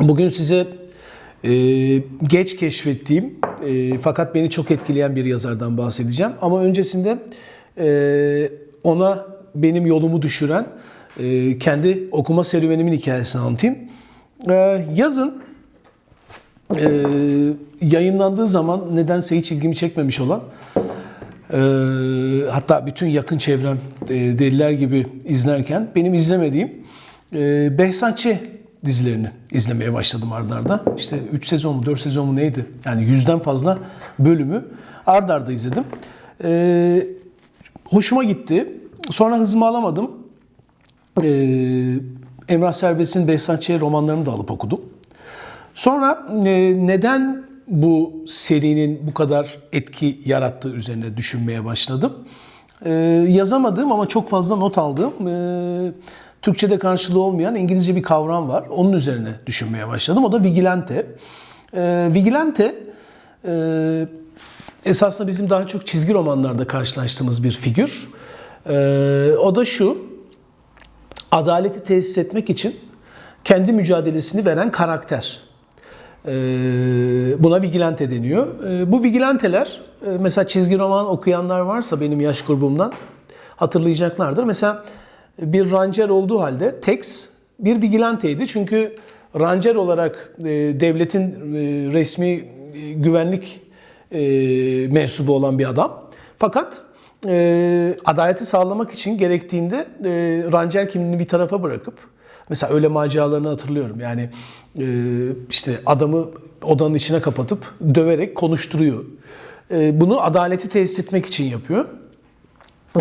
Bugün size e, geç keşfettiğim e, fakat beni çok etkileyen bir yazardan bahsedeceğim. Ama öncesinde e, ona benim yolumu düşüren e, kendi okuma serüvenimin hikayesini anlatayım. E, yazın e, yayınlandığı zaman nedense hiç ilgimi çekmemiş olan hatta bütün yakın çevrem e, deliler gibi izlerken benim izlemediğim e, Behzat Ç. dizilerini izlemeye başladım ardarda. arda. İşte 3 sezon mu 4 sezon mu neydi? Yani yüzden fazla bölümü ardarda arda izledim. E, hoşuma gitti. Sonra hızımı alamadım. E, Emrah Serbest'in Behzat Ç. romanlarını da alıp okudum. Sonra e, neden bu serinin bu kadar etki yarattığı üzerine düşünmeye başladım. E, yazamadığım ama çok fazla not aldığım, e, Türkçe'de karşılığı olmayan İngilizce bir kavram var. Onun üzerine düşünmeye başladım. O da vigilante. E, vigilante e, esasında bizim daha çok çizgi romanlarda karşılaştığımız bir figür. O da şu, adaleti tesis etmek için kendi mücadelesini veren karakter. Ee, buna vigilante deniyor. Ee, bu vigilanteler e, mesela çizgi roman okuyanlar varsa benim yaş grubumdan hatırlayacaklardır. Mesela bir ranger olduğu halde Tex bir vigilanteydi. Çünkü ranger olarak e, devletin e, resmi güvenlik mensubu olan bir adam. Fakat adaleti sağlamak için gerektiğinde ranger kimliğini bir tarafa bırakıp Mesela öyle maceralarını hatırlıyorum. Yani e, işte adamı odanın içine kapatıp döverek konuşturuyor. E, bunu adaleti tesis etmek için yapıyor.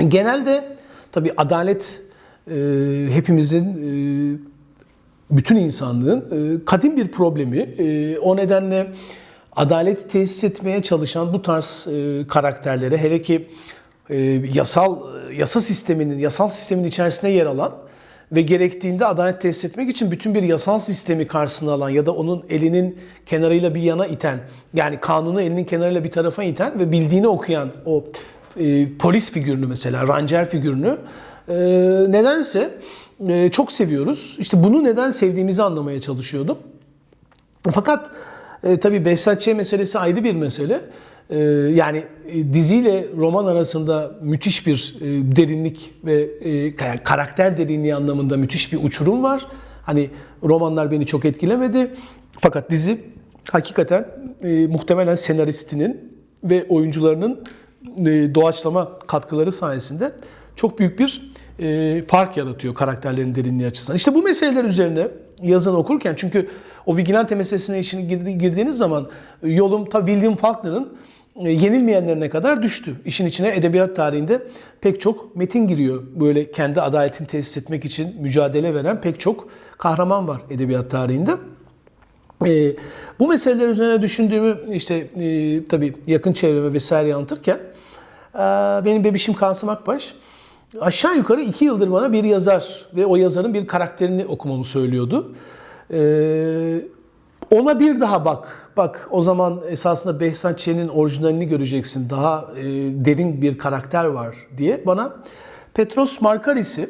Genelde tabii adalet e, hepimizin bütün insanlığın kadim bir problemi. O nedenle adaleti tesis etmeye çalışan bu tarz karakterlere hele ki yasal yasa sisteminin yasal sistemin içerisinde yer alan ve gerektiğinde adalet tesis etmek için bütün bir yasal sistemi karşısına alan ya da onun elinin kenarıyla bir yana iten yani kanunu elinin kenarıyla bir tarafa iten ve bildiğini okuyan o e, polis figürünü mesela ranger figürünü e, nedense e, çok seviyoruz. İşte bunu neden sevdiğimizi anlamaya çalışıyordum. Fakat e, tabii Behzat Ç. meselesi ayrı bir mesele. Ee, yani e, diziyle roman arasında müthiş bir e, derinlik ve e, karakter derinliği anlamında müthiş bir uçurum var. Hani romanlar beni çok etkilemedi. Fakat dizi hakikaten muhtemelen senaristinin ve oyuncularının doğaçlama katkıları sayesinde çok büyük bir fark yaratıyor karakterlerin derinliği açısından. İşte bu meseleler üzerine yazın okurken çünkü o vigilante meselesine içine girdiğiniz zaman yolum tabi William Faulkner'ın yenilmeyenlerine kadar düştü. İşin içine edebiyat tarihinde pek çok metin giriyor. Böyle kendi adaletini tesis etmek için mücadele veren pek çok kahraman var edebiyat tarihinde. E, bu meseleler üzerine düşündüğümü işte e, tabii yakın çevreme vesaire anlatırken e, benim bebişim Kasım Akbaş aşağı yukarı iki yıldır bana bir yazar ve o yazarın bir karakterini okumamı söylüyordu. E, ona bir daha bak. Bak o zaman esasında Behzat Ç'nin orijinalini göreceksin. Daha e, derin bir karakter var diye bana Petros Markaris'i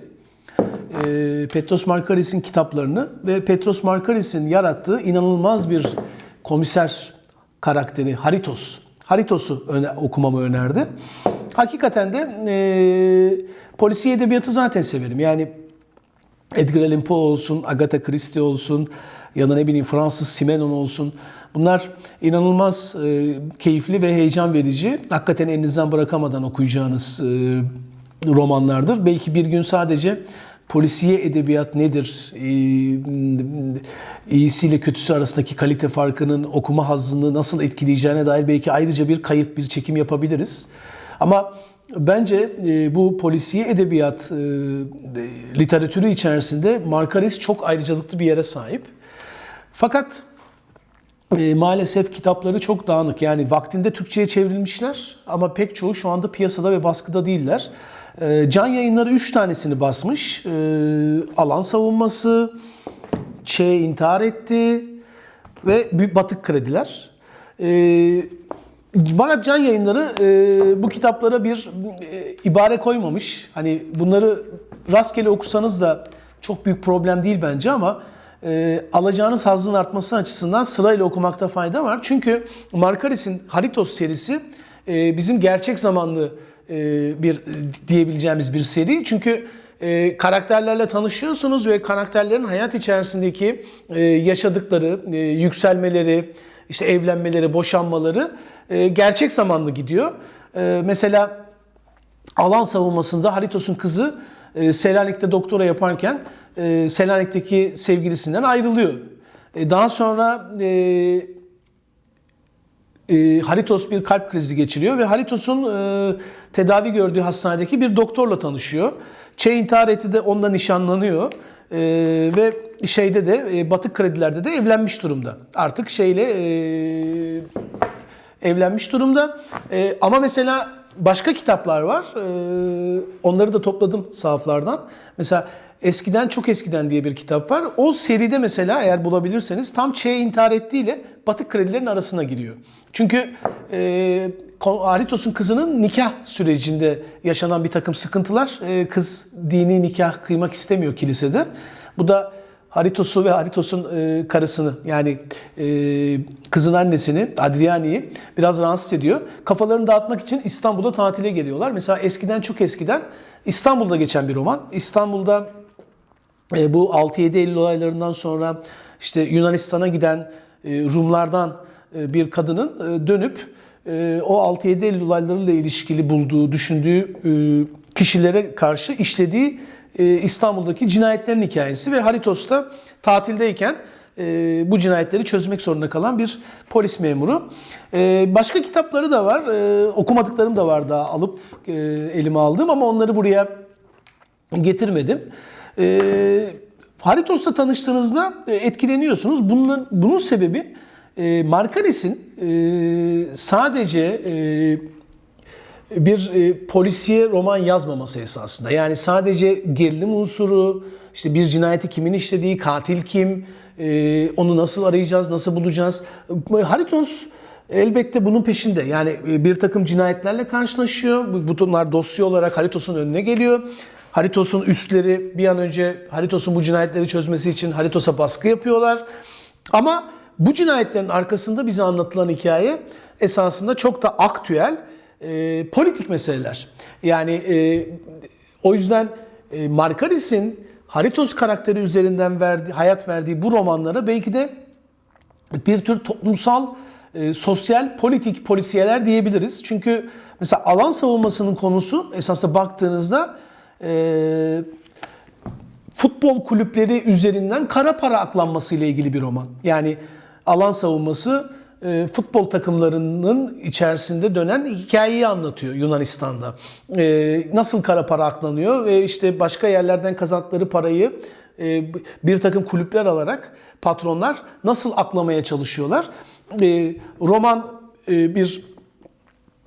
e, Petros Markaris'in kitaplarını ve Petros Markaris'in yarattığı inanılmaz bir komiser karakteri Haritos. Haritos'u öne, okumamı önerdi. Hakikaten de e, polisiye edebiyatı zaten severim. Yani Edgar Allan Poe olsun, Agatha Christie olsun, ya da ne bileyim Fransız Simenon olsun. Bunlar inanılmaz e, keyifli ve heyecan verici. Hakikaten elinizden bırakamadan okuyacağınız e, romanlardır. Belki bir gün sadece polisiye edebiyat nedir, e, iyisiyle kötüsü arasındaki kalite farkının okuma hazzını nasıl etkileyeceğine dair belki ayrıca bir kayıt, bir çekim yapabiliriz. Ama bence e, bu polisiye edebiyat e, literatürü içerisinde Markaris çok ayrıcalıklı bir yere sahip. Fakat e, maalesef kitapları çok dağınık. Yani vaktinde Türkçe'ye çevrilmişler ama pek çoğu şu anda piyasada ve baskıda değiller. E, Can Yayınları 3 tanesini basmış. E, alan savunması, Ç intihar etti ve Büyük Batık Krediler. E, Fakat Can Yayınları e, bu kitaplara bir e, ibare koymamış. Hani bunları rastgele okusanız da çok büyük problem değil bence ama e, alacağınız hazzın artması açısından sırayla okumakta fayda var. Çünkü Markaris'in Haritos serisi e, bizim gerçek zamanlı e, bir diyebileceğimiz bir seri. Çünkü e, karakterlerle tanışıyorsunuz ve karakterlerin hayat içerisindeki e, yaşadıkları, e, yükselmeleri, işte evlenmeleri, boşanmaları e, gerçek zamanlı gidiyor. E, mesela alan savunmasında Haritos'un kızı e, Selanik'te doktora yaparken e, Selanik'teki sevgilisinden ayrılıyor. E, daha sonra e, e, Haritos bir kalp krizi geçiriyor ve Haritos'un e, tedavi gördüğü hastanedeki bir doktorla tanışıyor. Çe intihar etti de onunla nişanlanıyor. E, ve şeyde de e, batık kredilerde de evlenmiş durumda. Artık şeyle e, evlenmiş durumda. E, ama mesela başka kitaplar var. E, onları da topladım sahaflardan. Mesela Eskiden çok eskiden diye bir kitap var. O seride mesela eğer bulabilirseniz tam Ç'ye intihar ettiğiyle batık kredilerin arasına giriyor. Çünkü e, Aritos'un kızının nikah sürecinde yaşanan bir takım sıkıntılar. E, kız dini nikah kıymak istemiyor kilisede. Bu da Haritos'u ve Haritos'un e, karısını yani e, kızın annesini Adriani'yi biraz rahatsız ediyor. Kafalarını dağıtmak için İstanbul'a tatile geliyorlar. Mesela eskiden çok eskiden İstanbul'da geçen bir roman. İstanbul'da e, bu 6-7 Eylül olaylarından sonra işte Yunanistan'a giden e, Rumlardan e, bir kadının e, dönüp e, o 6-7 Eylül olaylarıyla ilişkili bulduğu, düşündüğü e, kişilere karşı işlediği e, İstanbul'daki cinayetlerin hikayesi ve Haritos'ta tatildeyken e, bu cinayetleri çözmek zorunda kalan bir polis memuru. E, başka kitapları da var, e, okumadıklarım da var daha alıp e, elime aldım ama onları buraya getirmedim. E, Haritos'la tanıştığınızda e, etkileniyorsunuz. Bunun, bunun sebebi e, Markaris'in e, sadece e, bir e, polisiye roman yazmaması esasında. Yani sadece gerilim unsuru, işte bir cinayeti kimin işlediği, katil kim, e, onu nasıl arayacağız, nasıl bulacağız. Haritos elbette bunun peşinde. Yani e, bir takım cinayetlerle karşılaşıyor. Bu- Bunlar dosya olarak Haritos'un önüne geliyor. Haritos'un üstleri bir an önce Haritos'un bu cinayetleri çözmesi için Haritos'a baskı yapıyorlar. Ama bu cinayetlerin arkasında bize anlatılan hikaye esasında çok da aktüel e, politik meseleler. Yani e, o yüzden e, Markaris'in Haritos karakteri üzerinden verdiği, hayat verdiği bu romanlara belki de bir tür toplumsal, e, sosyal, politik polisiyeler diyebiliriz. Çünkü mesela alan savunmasının konusu esasında baktığınızda e, futbol kulüpleri üzerinden kara para aklanması ile ilgili bir roman. Yani alan savunması e, futbol takımlarının içerisinde dönen hikayeyi anlatıyor Yunanistan'da. E, nasıl kara para aklanıyor ve işte başka yerlerden kazandıkları parayı e, bir takım kulüpler alarak patronlar nasıl aklamaya çalışıyorlar. E, roman e, bir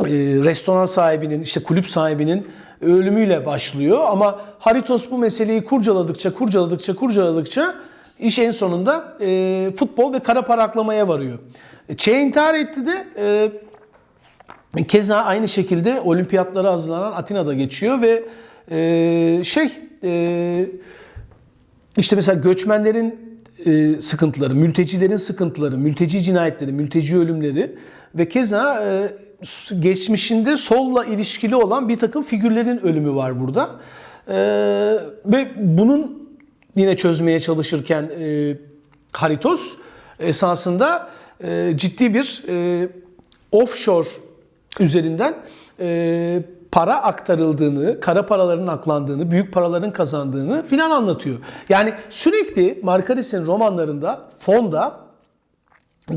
e, restoran sahibinin, işte kulüp sahibinin ölümüyle başlıyor. Ama Haritos bu meseleyi kurcaladıkça, kurcaladıkça, kurcaladıkça iş en sonunda e, futbol ve kara para aklamaya varıyor. E, Che intihar etti de e, keza aynı şekilde olimpiyatlara hazırlanan Atina'da geçiyor ve e, şey e, işte mesela göçmenlerin e, sıkıntıları, mültecilerin sıkıntıları, mülteci cinayetleri, mülteci ölümleri ve keza e, geçmişinde solla ilişkili olan bir takım figürlerin ölümü var burada. E, ve bunun yine çözmeye çalışırken e, Haritos esasında e, ciddi bir e, offshore üzerinden e, para aktarıldığını, kara paraların aklandığını, büyük paraların kazandığını filan anlatıyor. Yani sürekli Markaris'in romanlarında fonda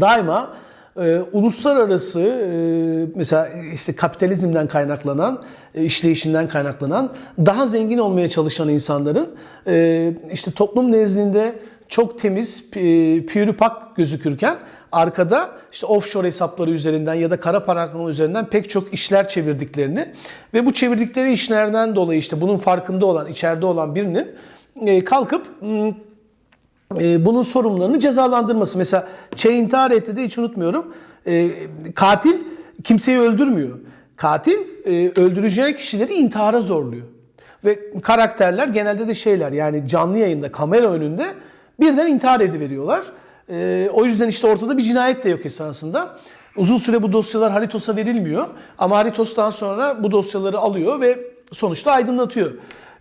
daima e, uluslararası e, mesela işte kapitalizmden kaynaklanan, e, işleyişinden kaynaklanan daha zengin olmaya çalışan insanların e, işte toplum nezdinde çok temiz, e, pürüpak gözükürken arkada işte offshore hesapları üzerinden ya da kara para üzerinden pek çok işler çevirdiklerini ve bu çevirdikleri işlerden dolayı işte bunun farkında olan, içeride olan birinin e, kalkıp m, e, bunun sorumlularını cezalandırması. Mesela Che intihar etti de hiç unutmuyorum. E, katil kimseyi öldürmüyor. Katil e, öldüreceği kişileri intihara zorluyor. Ve karakterler genelde de şeyler yani canlı yayında kamera önünde birden intihar ediveriyorlar. E, o yüzden işte ortada bir cinayet de yok esasında. Uzun süre bu dosyalar Haritos'a verilmiyor. Ama Haritos'tan sonra bu dosyaları alıyor ve sonuçta aydınlatıyor.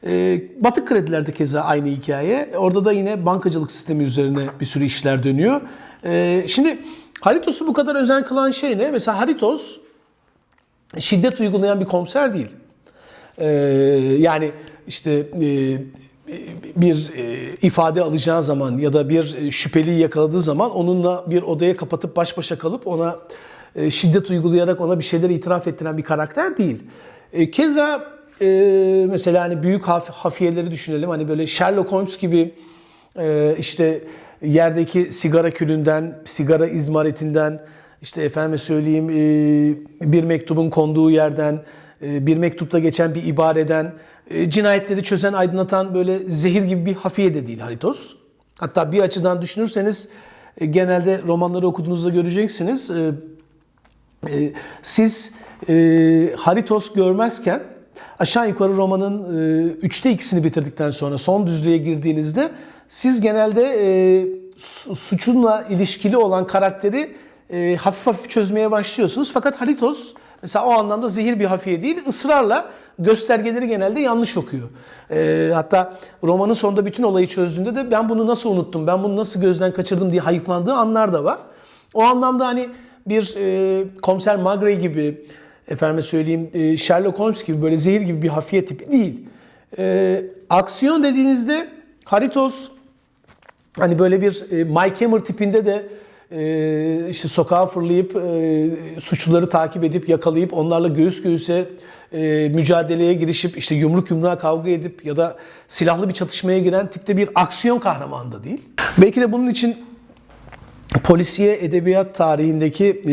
E, Batık kredilerde keza aynı hikaye. Orada da yine bankacılık sistemi üzerine bir sürü işler dönüyor. E, şimdi Haritos'u bu kadar özen kılan şey ne? Mesela Haritos şiddet uygulayan bir komiser değil. Ee, yani işte e, bir e, ifade alacağı zaman ya da bir şüpheliyi yakaladığı zaman onunla bir odaya kapatıp baş başa kalıp ona e, şiddet uygulayarak ona bir şeyler itiraf ettiren bir karakter değil. E, keza e, mesela hani büyük haf- hafiyeleri düşünelim. Hani böyle Sherlock Holmes gibi e, işte yerdeki sigara külünden, sigara izmaritinden, işte efendime söyleyeyim e, bir mektubun konduğu yerden, e, bir mektupta geçen bir ibareden, e, cinayetleri çözen, aydınlatan böyle zehir gibi bir hafiye de değil Haritos. Hatta bir açıdan düşünürseniz e, genelde romanları okuduğunuzda göreceksiniz. E, e, siz e, Haritos görmezken aşağı yukarı romanın e, üçte ikisini bitirdikten sonra son düzlüğe girdiğinizde siz genelde e, su- suçunla ilişkili olan karakteri e, hafif hafif çözmeye başlıyorsunuz. Fakat Haritos mesela o anlamda zehir bir hafiye değil, ısrarla göstergeleri genelde yanlış okuyor. E, hatta romanın sonunda bütün olayı çözdüğünde de ben bunu nasıl unuttum, ben bunu nasıl gözden kaçırdım diye hayıflandığı anlar da var. O anlamda hani bir e, komiser Magray gibi, efendime söyleyeyim e, Sherlock Holmes gibi böyle zehir gibi bir hafiye tipi değil. E, aksiyon dediğinizde Haritos hani böyle bir e, Mike Hammer tipinde de e, işte sokağa fırlayıp e, suçluları takip edip yakalayıp onlarla göğüs göğüse e, mücadeleye girişip işte yumruk yumruğa kavga edip ya da silahlı bir çatışmaya giren tipte bir aksiyon kahramanı da değil. Belki de bunun için polisiye edebiyat tarihindeki e,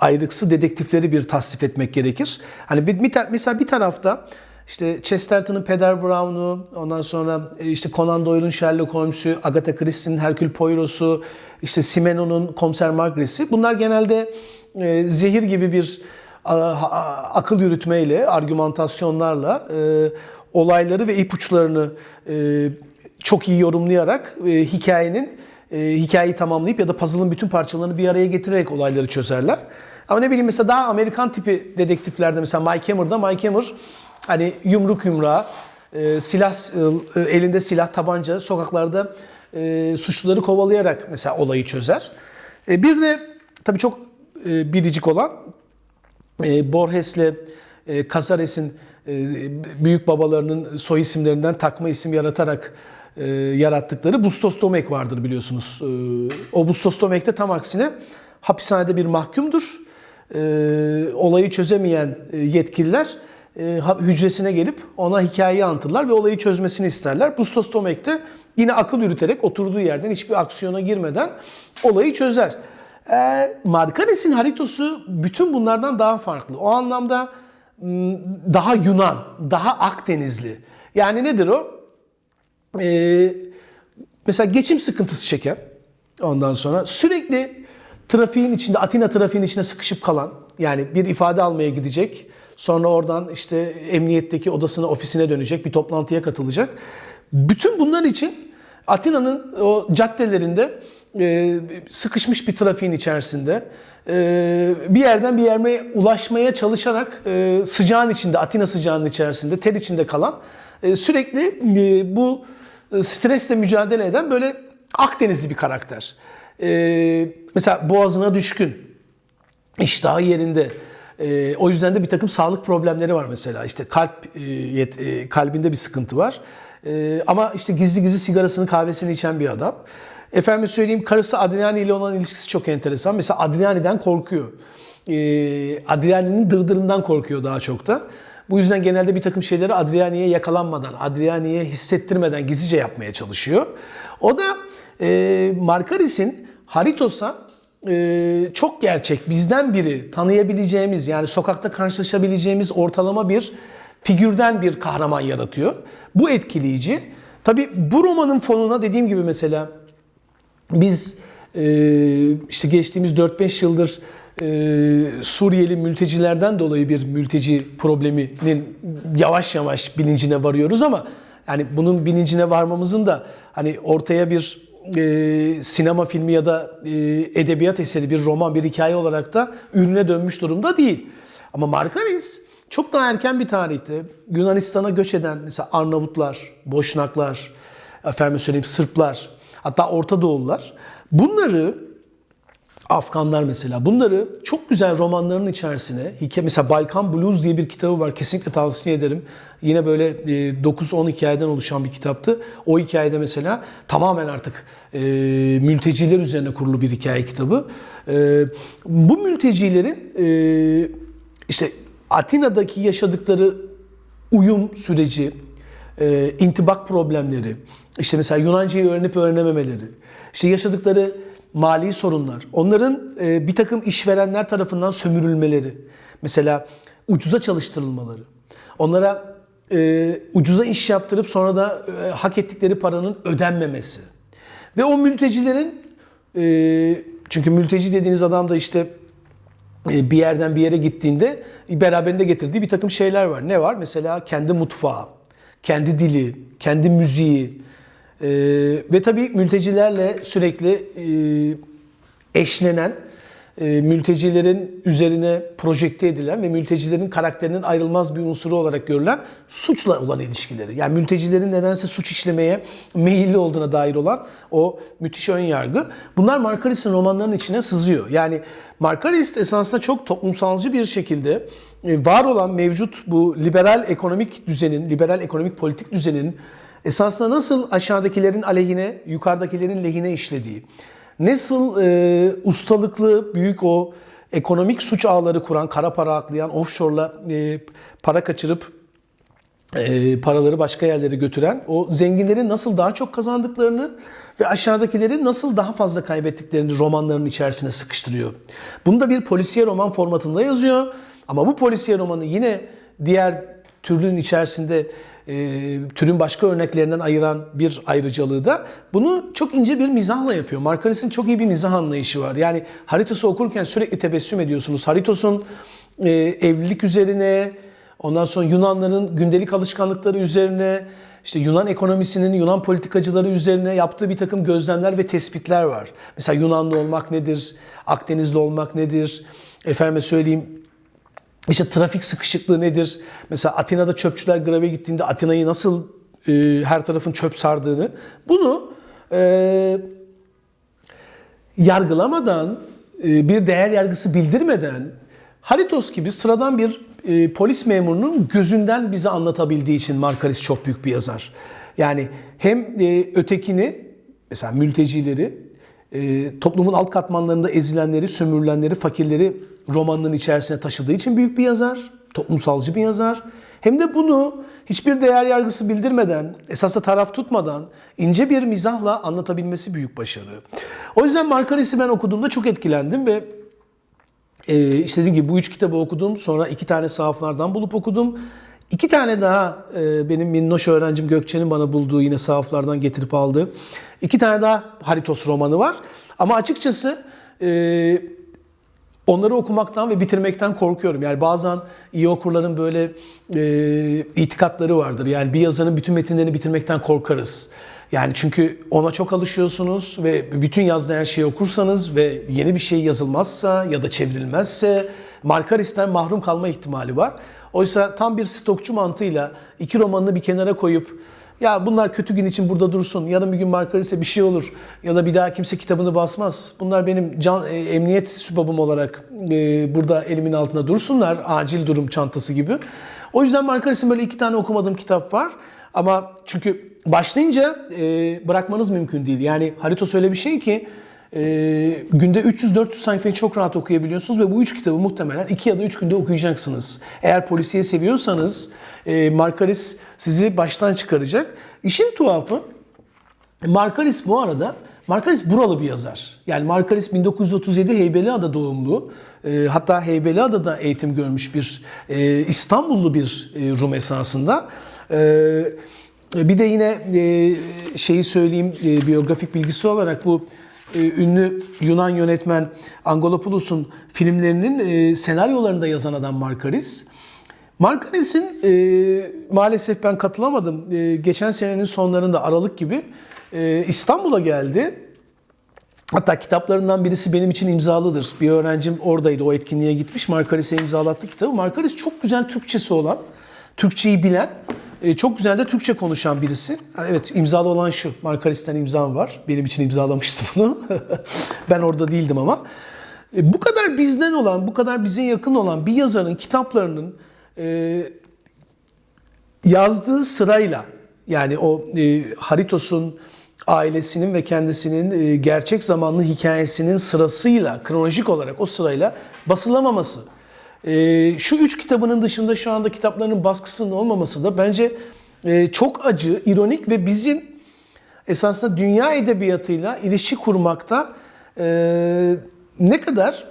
ayrıksı dedektifleri bir tasnif etmek gerekir. Hani bir, bir mesela bir tarafta işte Chesterton'ın Peder Brown'u, ondan sonra e, işte Conan Doyle'un Sherlock Holmes'u, Agatha Christie'nin Hercule Poirot'u, işte Simeno'nun Komiser Margaret'si. Bunlar genelde e, zehir gibi bir a- a- akıl yürütmeyle, argümantasyonlarla e, olayları ve ipuçlarını e, çok iyi yorumlayarak e, hikayenin e, hikayeyi tamamlayıp ya da puzzle'ın bütün parçalarını bir araya getirerek olayları çözerler. Ama ne bileyim mesela daha Amerikan tipi dedektiflerde mesela Mike Hammer'da Mike Hammer hani yumruk yumruğa e, silah e, elinde silah tabanca sokaklarda e, suçluları kovalayarak mesela olayı çözer. E, bir de tabii çok e, biricik olan e, Borges'le e, Casares'in e, büyük babalarının soy isimlerinden takma isim yaratarak e, yarattıkları Bustos Domek vardır biliyorsunuz. E, o Bustos Domek de tam aksine hapishanede bir mahkumdur. E, olayı çözemeyen e, yetkililer e, hücresine gelip ona hikayeyi anlatırlar ve olayı çözmesini isterler. Bustos Domek de yine akıl yürüterek oturduğu yerden hiçbir aksiyona girmeden olayı çözer. E, Markares'in haritosu bütün bunlardan daha farklı. O anlamda daha Yunan, daha Akdenizli. Yani nedir o? Ee, mesela geçim sıkıntısı çeken ondan sonra sürekli trafiğin içinde Atina trafiğin içinde sıkışıp kalan yani bir ifade almaya gidecek sonra oradan işte emniyetteki odasına ofisine dönecek bir toplantıya katılacak. Bütün bunlar için Atina'nın o caddelerinde e, sıkışmış bir trafiğin içerisinde e, bir yerden bir yerine ulaşmaya çalışarak e, sıcağın içinde Atina sıcağının içerisinde ter içinde kalan e, sürekli e, bu e, stresle mücadele eden böyle Akdenizli bir karakter. E, mesela boğazına düşkün, iştahı yerinde. E, o yüzden de bir takım sağlık problemleri var mesela. İşte kalp e, e, kalbinde bir sıkıntı var. E, ama işte gizli gizli sigarasını kahvesini içen bir adam. Efendim söyleyeyim karısı Adriani ile olan ilişkisi çok enteresan. Mesela Adriani'den korkuyor. E, Adriani'nin dırdırından korkuyor daha çok da. Bu yüzden genelde bir takım şeyleri Adriani'ye yakalanmadan, Adriani'ye hissettirmeden gizlice yapmaya çalışıyor. O da e, Markaris'in Haritos'a e, çok gerçek, bizden biri tanıyabileceğimiz yani sokakta karşılaşabileceğimiz ortalama bir figürden bir kahraman yaratıyor. Bu etkileyici. Tabi bu romanın fonuna dediğim gibi mesela biz e, işte geçtiğimiz 4-5 yıldır Suriyeli mültecilerden dolayı bir mülteci probleminin yavaş yavaş bilincine varıyoruz ama yani bunun bilincine varmamızın da hani ortaya bir e, sinema filmi ya da e, edebiyat eseri, bir roman, bir hikaye olarak da ürüne dönmüş durumda değil. Ama Markaris çok daha erken bir tarihte Yunanistan'a göç eden mesela Arnavutlar, Boşnaklar, efendim söyleyeyim Sırplar, hatta Orta Doğulular bunları Afganlar mesela. Bunları çok güzel romanların içerisine, hikaye mesela Balkan Blues diye bir kitabı var. Kesinlikle tavsiye ederim. Yine böyle 9-10 hikayeden oluşan bir kitaptı. O hikayede mesela tamamen artık e, mülteciler üzerine kurulu bir hikaye kitabı. E, bu mültecilerin e, işte Atina'daki yaşadıkları uyum süreci, e, intibak problemleri, işte mesela Yunancayı öğrenip öğrenememeleri, işte yaşadıkları mali sorunlar, onların e, bir takım işverenler tarafından sömürülmeleri, mesela ucuza çalıştırılmaları, onlara e, ucuza iş yaptırıp sonra da e, hak ettikleri paranın ödenmemesi ve o mültecilerin e, çünkü mülteci dediğiniz adam da işte e, bir yerden bir yere gittiğinde beraberinde getirdiği bir takım şeyler var. Ne var? Mesela kendi mutfağı, kendi dili, kendi müziği e, ve tabii mültecilerle sürekli e, eşlenen, e, mültecilerin üzerine projekte edilen ve mültecilerin karakterinin ayrılmaz bir unsuru olarak görülen suçla olan ilişkileri. Yani mültecilerin nedense suç işlemeye meyilli olduğuna dair olan o müthiş ön yargı. Bunlar Markaris'in romanlarının içine sızıyor. Yani Markarist esasında çok toplumsalcı bir şekilde e, var olan mevcut bu liberal ekonomik düzenin, liberal ekonomik politik düzenin esasında nasıl aşağıdakilerin aleyhine, yukarıdakilerin lehine işlediği, nasıl e, ustalıklı büyük o ekonomik suç ağları kuran, kara para aklayan, offshore'la e, para kaçırıp e, paraları başka yerlere götüren o zenginlerin nasıl daha çok kazandıklarını ve aşağıdakilerin nasıl daha fazla kaybettiklerini romanların içerisine sıkıştırıyor. Bunu da bir polisiye roman formatında yazıyor. Ama bu polisiye romanı yine diğer türlüğün içerisinde e, türün başka örneklerinden ayıran bir ayrıcalığı da bunu çok ince bir mizahla yapıyor. Markaris'in çok iyi bir mizah anlayışı var. Yani Haritos'u okurken sürekli tebessüm ediyorsunuz. Haritos'un e, evlilik üzerine, ondan sonra Yunanların gündelik alışkanlıkları üzerine, işte Yunan ekonomisinin, Yunan politikacıları üzerine yaptığı bir takım gözlemler ve tespitler var. Mesela Yunanlı olmak nedir? Akdenizli olmak nedir? Efendime söyleyeyim işte trafik sıkışıklığı nedir? Mesela Atina'da çöpçüler greve gittiğinde Atina'yı nasıl e, her tarafın çöp sardığını bunu e, yargılamadan, e, bir değer yargısı bildirmeden Haritos gibi sıradan bir e, polis memurunun gözünden bize anlatabildiği için Markaris çok büyük bir yazar. Yani hem e, ötekini, mesela mültecileri, e, toplumun alt katmanlarında ezilenleri, sömürülenleri, fakirleri romanının içerisine taşıdığı için büyük bir yazar, toplumsalcı bir yazar. Hem de bunu hiçbir değer yargısı bildirmeden, esasında taraf tutmadan ince bir mizahla anlatabilmesi büyük başarı. O yüzden Markaris'i ben okuduğumda çok etkilendim ve e, işte dediğim gibi bu üç kitabı okudum. Sonra iki tane sahaflardan bulup okudum. İki tane daha e, benim minnoş öğrencim Gökçe'nin bana bulduğu yine sahaflardan getirip aldığı. iki tane daha Haritos romanı var. Ama açıkçası e, onları okumaktan ve bitirmekten korkuyorum. Yani bazen iyi okurların böyle e, itikatları vardır. Yani bir yazarın bütün metinlerini bitirmekten korkarız. Yani çünkü ona çok alışıyorsunuz ve bütün yazdığı her şeyi okursanız ve yeni bir şey yazılmazsa ya da çevrilmezse Markaris'ten mahrum kalma ihtimali var. Oysa tam bir stokçu mantığıyla iki romanını bir kenara koyup ya bunlar kötü gün için burada dursun. Yarın bir gün Markaris'e bir şey olur. Ya da bir daha kimse kitabını basmaz. Bunlar benim can, e, emniyet sübabım olarak e, burada elimin altında dursunlar. Acil durum çantası gibi. O yüzden Markaris'in böyle iki tane okumadığım kitap var. Ama çünkü başlayınca e, bırakmanız mümkün değil. Yani Haritos öyle bir şey ki e, günde 300-400 sayfayı çok rahat okuyabiliyorsunuz ve bu üç kitabı muhtemelen 2 ya da 3 günde okuyacaksınız. Eğer polisiye seviyorsanız e, Markaris sizi baştan çıkaracak. İşin tuhafı Markaris bu arada Markaris buralı bir yazar. Yani Markaris 1937 Heybeliada doğumlu. E, hatta Heybeliada'da eğitim görmüş bir e, İstanbullu bir e, Rum esasında. Bir de yine e, şeyi söyleyeyim biyografik bilgisi olarak bu ünlü Yunan yönetmen Angolopoulos'un filmlerinin e, senaryolarını da yazan adam Markaris. Markaris'in e, maalesef ben katılamadım. E, geçen senenin sonlarında Aralık gibi e, İstanbul'a geldi. Hatta kitaplarından birisi benim için imzalıdır. Bir öğrencim oradaydı, o etkinliğe gitmiş. Markaris'e imzalattı kitabı. Markaris çok güzel Türkçesi olan, Türkçeyi bilen, e, çok güzel de Türkçe konuşan birisi. Evet imzalı olan şu, Markaris'ten imzam var. Benim için imzalamıştı bunu. ben orada değildim ama. E, Bu kadar bizden olan, bu kadar bize yakın olan bir yazarın kitaplarının e, yazdığı sırayla yani o e, Haritos'un ailesinin ve kendisinin e, gerçek zamanlı hikayesinin sırasıyla kronolojik olarak o sırayla basılamaması. E, şu üç kitabının dışında şu anda kitaplarının baskısının olmaması da bence e, çok acı, ironik ve bizim esasında dünya edebiyatıyla ilişki kurmakta e, ne kadar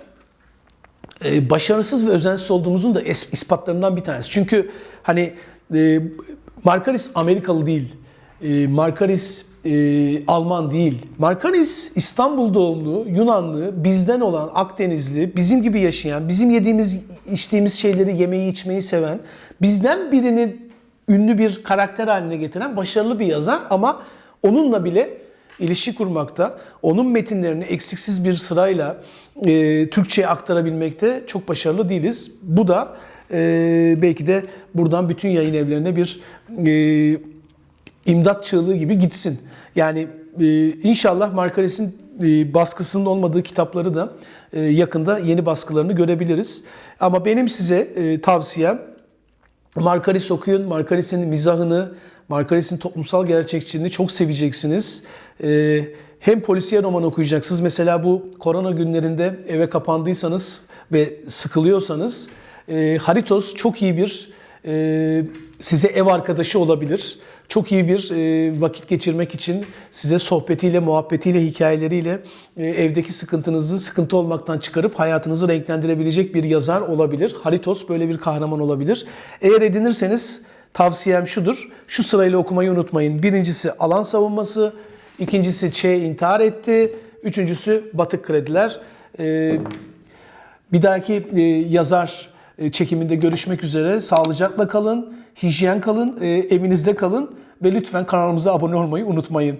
e, başarısız ve özensiz olduğumuzun da ispatlarından bir tanesi. Çünkü hani e, Markaris Amerikalı değil. E, Markaris Alman değil. Markaris İstanbul doğumlu, Yunanlı, bizden olan Akdenizli, bizim gibi yaşayan, bizim yediğimiz, içtiğimiz şeyleri yemeyi, içmeyi seven, bizden birini ünlü bir karakter haline getiren başarılı bir yazar ama onunla bile ilişki kurmakta, onun metinlerini eksiksiz bir sırayla e, Türkçe'ye aktarabilmekte çok başarılı değiliz. Bu da e, belki de buradan bütün yayın evlerine bir e, imdat çığlığı gibi gitsin. Yani e, inşallah Markaris'in e, baskısının olmadığı kitapları da e, yakında yeni baskılarını görebiliriz. Ama benim size e, tavsiyem Markaris okuyun. Markaris'in mizahını, Markaris'in toplumsal gerçekçiliğini çok seveceksiniz. Ee, hem polisiye roman okuyacaksınız. Mesela bu korona günlerinde eve kapandıysanız ve sıkılıyorsanız e, Haritos çok iyi bir e, size ev arkadaşı olabilir. Çok iyi bir e, vakit geçirmek için size sohbetiyle, muhabbetiyle, hikayeleriyle e, evdeki sıkıntınızı sıkıntı olmaktan çıkarıp hayatınızı renklendirebilecek bir yazar olabilir. Haritos böyle bir kahraman olabilir. Eğer edinirseniz tavsiyem şudur. Şu sırayla okumayı unutmayın. Birincisi alan savunması, ikincisi Ç intihar etti, üçüncüsü batık krediler. E, bir dahaki e, yazar e, çekiminde görüşmek üzere. Sağlıcakla kalın, hijyen kalın, e, evinizde kalın ve lütfen kanalımıza abone olmayı unutmayın.